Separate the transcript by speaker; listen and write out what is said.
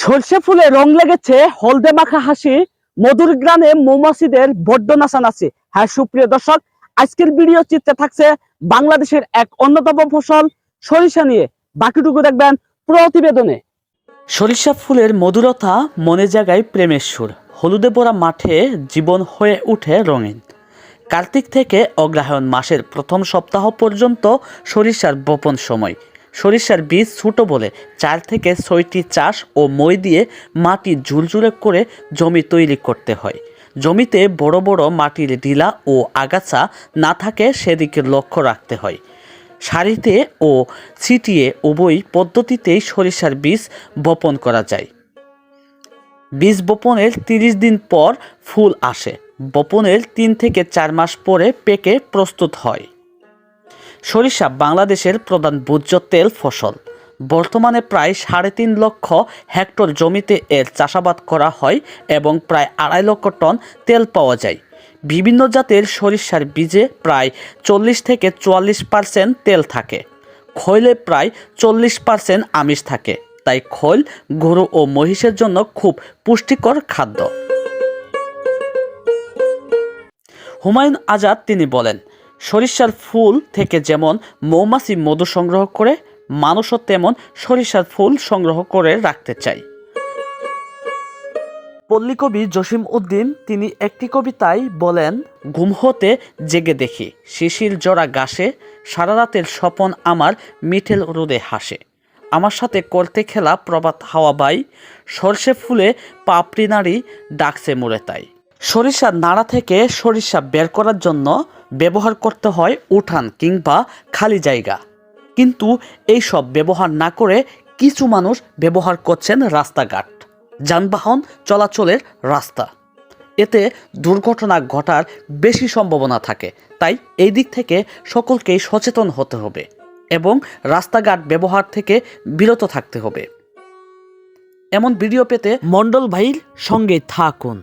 Speaker 1: সর্ষে ফুলে রং লেগেছে, হলদে মাখা হাসি, মধুর গ্রামে মৌমাছিদের বড্ড নাচানাচি হ্যাঁ সুপ্রিয় দর্শক, আজকের ভিডিও চিত্রে থাকছে বাংলাদেশের এক অন্যতম ফসল, সরিষা নিয়ে। বাকিটুকু দেখবেন প্রতিবেদনে। সরিষা ফুলের মধুরতা মনে জাগায় প্রেমের সুর। হলুদে পড়া মাঠে জীবন হয়ে ওঠে রঙিন। কার্তিক থেকে অগ্রহায়ণ মাসের প্রথম সপ্তাহ পর্যন্ত সরিষার বপন সময়। সরিষার বীজ ছোট বলে চার থেকে ছয়টি চাষ ও মই দিয়ে মাটি ঝুলঝুলে করে জমি তৈরি করতে হয়। জমিতে বড় বড় মাটির ঢিলা ও আগাছা না থাকে সেদিকে লক্ষ্য রাখতে হয়। সারিতে ও ছিটিয়ে উভয় পদ্ধতিতেই সরিষার বীজ বপন করা যায়। বীজ বপনের তিরিশ দিন পর ফুল আসে। বপনের তিন থেকে চার মাস পরে পেকে প্রস্তুত হয়। সরিষা বাংলাদেশের প্রধান ভোজ্য তেল ফসল। বর্তমানে প্রায় সাড়ে তিন লক্ষ হেক্টর জমিতে এর চাষাবাদ করা হয় এবং প্রায় আড়াই লক্ষ টন তেল পাওয়া যায়। বিভিন্ন জাতের সরিষার বীজে প্রায় চল্লিশ থেকে চুয়াল্লিশ পার্সেন্ট তেল থাকে। খৈলে প্রায় চল্লিশ পার্সেন্ট আমিষ থাকে। তাই খৈল গরু ও মহিষের জন্য খুব পুষ্টিকর খাদ্য। হুমায়ুন আজাদ তিনি বলেন সরিষার ফুল থেকে যেমন মৌমাছি মধু সংগ্রহ করে, মানুষও তেমন সরিষার ফুল সংগ্রহ করে রাখতে চাই পল্লীকবি জসিম উদ্দিন, তিনি একটি কবিতায় বলেন, ঘুম হতে জেগে দেখি, শিশির জোড়া গাছে সারা রাতের স্বপন আমার মিঠেল রোদে হাসে। আমার সাথে করতে খেলা প্রভাত হাওয়া বাই, সর্ষে ফুলে পাপড়ি নাড়ি ডাকছে মোড়ে তাই। সরিষার নাড়া থেকে সরিষা বের করার জন্য ব্যবহার করতে হয় উঠান কিংবা খালি জায়গা। কিন্তু এই সব ব্যবহার না করে কিছু মানুষ ব্যবহার করছেন রাস্তাঘাট। যানবাহন চলাচলের রাস্তা। এতে দুর্ঘটনা ঘটার বেশি সম্ভাবনা থাকে। তাই এই দিক থেকে সকলকেই সচেতন হতে হবে এবং রাস্তাঘাট ব্যবহার থেকে বিরত থাকতে হবে। এমন ভিডিও পেতে মন্ডল ভাইয়ের সঙ্গে থাকুন।